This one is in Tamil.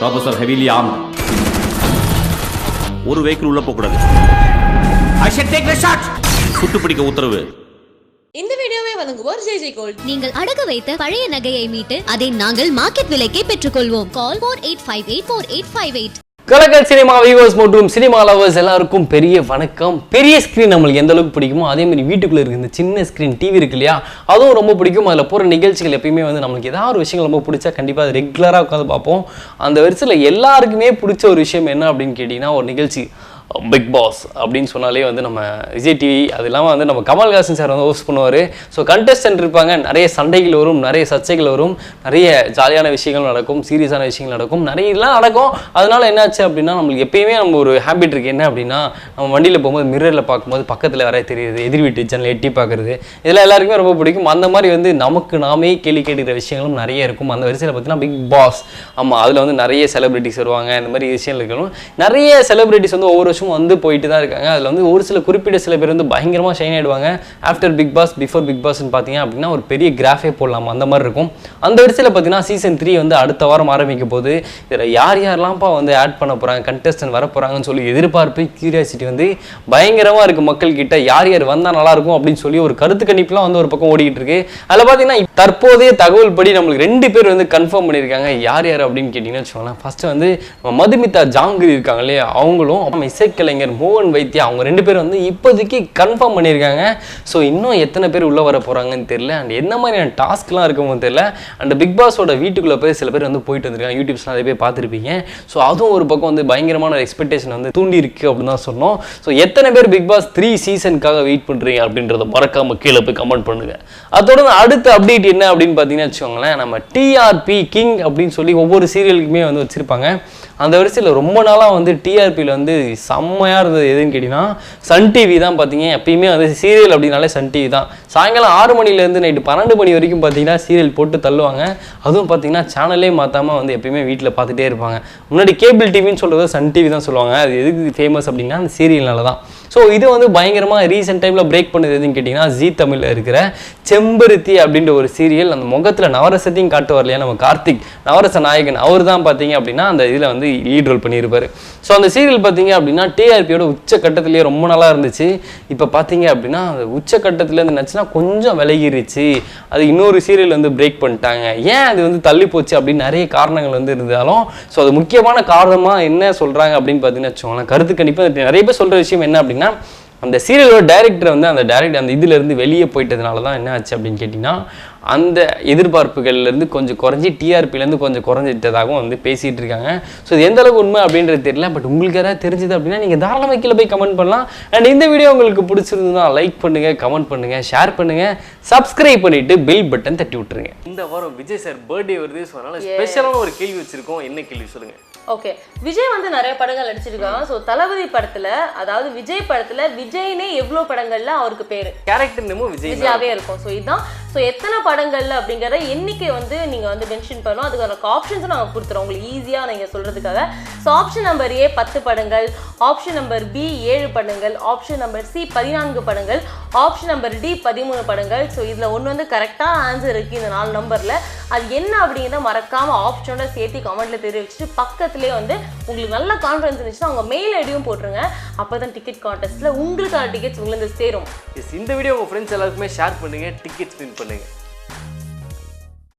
ப்ரொஃபசர் ஹெவிலி ஆம் ஒரு வெஹிக்கிள் உள்ள போகக்கூடாது. சுட்டு பிடிக்க உத்தரவு. இந்த வீடியோவை வழங்குவோர் ஜெய் ஜெய் கோல்ட். நீங்கள் அடகு வைத்த பழைய நகையை மீட்டு அதை நாங்கள் மார்க்கெட் விலைக்கே பெற்றுக்கொள்வோம். Call four eight five eight four eight five eight கலக்கல் சினிமா வியூவர்ஸ் மற்றும் சினிமா லவர்ஸ் எல்லாருக்கும் பெரிய வணக்கம். பெரிய ஸ்க்ரீன் நம்மளுக்கு எந்த அளவுக்கு பிடிக்குமோ அதே மாதிரி வீட்டுக்குள்ளே இருக்க இந்த சின்ன ஸ்க்ரீன் டிவி இருக்கு இல்லையா? அதுவும் ரொம்ப பிடிக்கும். அதில் போகிற நிகழ்ச்சிகள் எப்பயுமே வந்து நம்மளுக்கு ஏதாவது ஒரு விஷயங்கள் ரொம்ப பிடிச்சா கண்டிப்பாக அது ரெகுலராக உட்காந்து பார்ப்போம். அந்த வரிசையில் எல்லாருக்குமே பிடிச்ச ஒரு விஷயம் என்ன அப்படின்னு கேட்டிங்கன்னா ஒரு நிகழ்ச்சி. பிக் பாஸ் அப்படின்னு சொன்னாலே வந்து நம்ம விஜய் டிவி அது இல்லாமல் வந்து நம்ம கமல்ஹாசன் சார் வந்து ஹோஸ்ட் பண்ணுவார். ஸோ கண்டஸ்டன்ட் இருப்பாங்க. நிறைய சண்டைகள் வரும் நிறைய சர்ச்சைகள் வரும். நிறைய ஜாலியான விஷயங்கள் நடக்கும் சீரியஸான விஷயங்கள் நடக்கும். நிறைய இதெல்லாம் நடக்கும். அதனால் என்னாச்சு அப்படின்னா நம்மளுக்கு எப்பயுமே நம்ம ஒரு ஹேபிட் இருக்குது என்ன அப்படின்னா நம்ம வண்டியில் போகும்போது மிரரில் பார்க்கும்போது பக்கத்தில் வர தெரியுது. எதிர் வீட்டு ஜன்னல் எட்டி பார்க்குறது. இதெல்லாம் எல்லாருக்குமே ரொம்ப பிடிக்கும். அந்த மாதிரி வந்து நமக்கு நாமே கேள்வி கேட்டுக்கிற விஷயங்களும் நிறைய இருக்கும். அந்த வரிசையில் பார்த்தீங்கன்னா பிக் பாஸ் ஆமாம் அதில் வந்து நிறைய செலிபிரிட்டிஸ் வருவாங்க. இந்த மாதிரி விஷயங்கள் இருக்கணும். நிறைய செலிபிரிட்டிஸ் வந்து ஒவ்வொரு வருஷமும் வந்து போயிட்டு தான் இருக்காங்க. அதில் வந்து ஒரு சில குறிப்பிட்ட சில பேர் வந்து பயங்கரமாக ஷைன் ஆயிடுவாங்க. After Bigg Boss before Bigg பாஸ்னு பார்த்தீங்க அப்படின்னா ஒரு பெரிய கிராஃபே போடலாம். அந்த மாதிரி இருக்கும். அந்த வரிசையில் பார்த்தீங்கன்னா சீசன் த்ரீ வந்து அடுத்த வாரம் ஆரம்பிக்க போது இதில் யார் யாரெல்லாம்ப்பா வந்து ஆட் பண்ண போகிறாங்க கண்டெஸ்டன் வர போகிறாங்கன்னு சொல்லி எதிர்பார்ப்பு கியூரியாசிட்டி வந்து பயங்கரமாக இருக்குது மக்கள்கிட்ட. யார் யார் வந்தால் நல்லாயிருக்கும் அப்படின்னு சொல்லி ஒரு கருத்து கணிப்புலாம் வந்து ஒரு பக்கம் ஓடிக்கிட்டு இருக்கு. அதில் பார்த்தீங்கன்னா தற்போதைய தகவல் படி நம்மளுக்கு ரெண்டு பேர் வந்து கன்ஃபார்ம் பண்ணியிருக்காங்க. யார் யார் அப்படின்னு கேட்டிங்கன்னு வச்சுக்கோங்களேன். ஃபஸ்ட்டு வந்து மதுமிதா ஜாங்கிரி இருக்காங்க இல்லையா? அவங்களும் அப்புறம் இசைக்கலைஞர் மோகன் வைத்தியா அவங்க ரெண்டு பேரும் வந்து இப்போதைக்கு கன்ஃபார்ம் பண்ணியிருக்காங்க. ஸோ இன்னும் எத்தனை பேர் உள்ளே வர போகிறாங்கன்னு தெரியல. அண்ட் என்ன மாதிரியான டாஸ்க்லாம் இருக்குமோ தெரியல. அண்ட் பிக் பாஸோட வீட்டுக்குள்ளே போய் சில பேர் வந்து போயிட்டு வந்திருக்காங்க. யூடியூப்ஸ்லாம் நிறைய பேர் பார்த்துருப்பீங்க. ஸோ அதுவும் ஒரு பக்கம் வந்து பயங்கரமான எக்ஸ்பெக்டேஷன் வந்து தூண்டி இருக்கு அப்படின்னு தான் சொன்னோம். ஸோ எத்தனை பேர் பிக் பாஸ் த்ரீ சீசனுக்காக வெயிட் பண்ணுறீங்க அப்படின்றத மறக்காமல் கீழே போய் கமெண்ட் பண்ணுங்கள் அதோட அடுத்த அப்டேட் என்ன அப்படின்னு பார்த்தீங்கன்னா வச்சுக்கோங்களேன் நம்ம டிஆர்பி கிங் அப்படின்னு சொல்லி ஒவ்வொரு சீரியலுக்குமே வந்து வச்சுருப்பாங்க. அந்த வரிசையில் ரொம்ப நாளாக வந்து டிஆர்பியில் வந்து செம்மையாக இருந்தது எதுன்னு கேட்டிங்கன்னா சன் டிவி தான் பார்த்தீங்க. எப்பயுமே வந்து சீரியல் அப்படின்னாலே சன் டிவி தான். சாயங்காலம் ஆறு மணிலேருந்து நைட்டு பன்னெண்டு மணி வரைக்கும் பார்த்தீங்கன்னா சீரியல் போட்டு தள்ளுவாங்க. அதுவும் பார்த்தீங்கன்னா சேனலே மாற்றாமல் வந்து எப்பயுமே வீட்டில் பார்த்துட்டே இருப்பாங்க. முன்னாடி கேபிள் டிவின்னு சொல்கிறது சன் டிவி தான் சொல்லுவாங்க. அது எதுக்கு ஃபேமஸ் அப்படின்னா அந்த சீரியல்னால தான் ஸோ இது வந்து பயங்கரமாக ரீசெண்ட் டைமில் பிரேக் பண்ணது எதுன்னு கேட்டிங்கன்னா ஜி தமிழில் இருக்கிற செம்பருத்தி அப்படின்ற ஒரு சீரியல் அந்த முகத்தில் நவரசத்தையும் காட்டுவார் இல்லையா நம்ம கார்த்திக். நவரச நாயகன் அவர் தான் பார்த்தீங்க அப்படின்னா அந்த இதில் வந்து லீட் ரோல் பண்ணியிருப்பார். ஸோ அந்த சீரியல் பார்த்தீங்க அப்படின்னா டிஆர்பியோட உச்ச கட்டத்திலேயே ரொம்ப நல்லா இருந்துச்சு. இப்போ பார்த்தீங்க அப்படின்னா அந்த உச்ச கட்டத்துலேருந்து நினச்சுன்னா கொஞ்சம் விலகிருச்சு. அது இன்னொரு சீரியல் வந்து பிரேக் பண்ணிட்டாங்க. ஏன் அது வந்து தள்ளி போச்சு அப்படின்னு நிறைய காரணங்கள் வந்து இருந்தாலும் ஸோ அது முக்கியமான காரணமாக என்ன சொல்கிறாங்க அப்படின்னு பார்த்தீங்கன்னா வச்சுக்கோங்களேன் கருத்து கணிப்பு. நிறைய பேர் சொல்கிற விஷயம் என்ன அப்படின்னா அந்த சீரியலோட டைரக்டர் வந்து அந்த டைரக்ட் அந்த இதுல இருந்து வெளியே போயிட்டதுனால தான் என்ன ஆச்சு அப்படின்னு கேட்டிங்கன்னா அந்த எதிர்பார்ப்புகள்லேருந்து கொஞ்சம் குறைஞ்சி டிஆர்பிலேருந்து கொஞ்சம் குறைஞ்சிட்டதாகவும் வந்து பேசிகிட்டு இருக்காங்க ஸோ இது எந்த அளவுக்கு உண்மை அப்படின்றது தெரியல பட் உங்களுக்கு யாராவது தெரிஞ்சது அப்படின்னா நீங்கள் தாராளமாக கீழே போய் கமெண்ட் பண்ணலாம். அண்ட் இந்த வீடியோ உங்களுக்கு பிடிச்சிருந்தா லைக் பண்ணுங்கள் கமெண்ட் பண்ணுங்கள் ஷேர் பண்ணுங்கள் சப்ஸ்கிரைப் பண்ணிட்டு பெல் பட்டன் தட்டி விட்டுருங்க. இந்த வாரம் விஜய் சார் பர்த்டே வருது ஸோ அதனால் ஸ்பெஷலான ஒரு கேள்வி வச்சுருக்கோம். என்ன கேள்வி சொல்லுங்கள் ஓகே விஜய் வந்து நிறைய படங்கள் நடிச்சிருக்காங்க ஸோ தளபதி படத்துல அதாவது விஜய் படத்துல விஜய்னே எவ்வளோ படங்கள்ல அவருக்கு பேரு? கேரக்டர் விஜய். விஜயாவே இருக்கும். ஸோ இதுதான் ஸோ எத்தனை படங்கள்ல அப்படிங்கிற எண்ணிக்கை வந்து நீங்கள் வந்து மென்ஷன் பண்ணணும். அதுக்கான ஆப்ஷன்ஸும் நாங்கள் கொடுத்துறோம். உங்களுக்கு ஈஸியாக நீங்கள் சொல்கிறதுக்காக ஸோ ஆப்ஷன் நம்பர் ஏ பத்து படங்கள். ஆப்ஷன் நம்பர் பி ஏழு படங்கள். ஆப்ஷன் நம்பர் சி பதினான்கு படங்கள். ஆப்ஷன் நம்பர் டி பதிமூணு படங்கள். ஸோ இதில் ஒன்று வந்து கரெக்டாக ஆன்சர் இருக்குது இந்த நாலு நம்பரில் அது என்ன அப்படிங்கிறத மறக்காமல் ஆப்ஷனோட சேர்த்து கமெண்ட்டில் தெரிவிச்சுட்டு பக்கத்துலேயே வந்து உங்களுக்கு நல்ல கான்ஃபிடன்ஸ் இருந்துச்சுன்னா அவங்க மெயில் ஐடியும் போட்டுருங்க. அப்போ தான் டிக்கெட் கான்டெஸ்ட்டில் உங்களுக்கான டிக்கெட்ஸ் உங்களுக்கு சேரும். இந்த வீடியோ உங்கள் ஃப்ரெண்ட்ஸ் எல்லாருக்குமே ஷேர் பண்ணுங்கள் டிக்கெட்ஸ் வின் பண்ணுங்கள்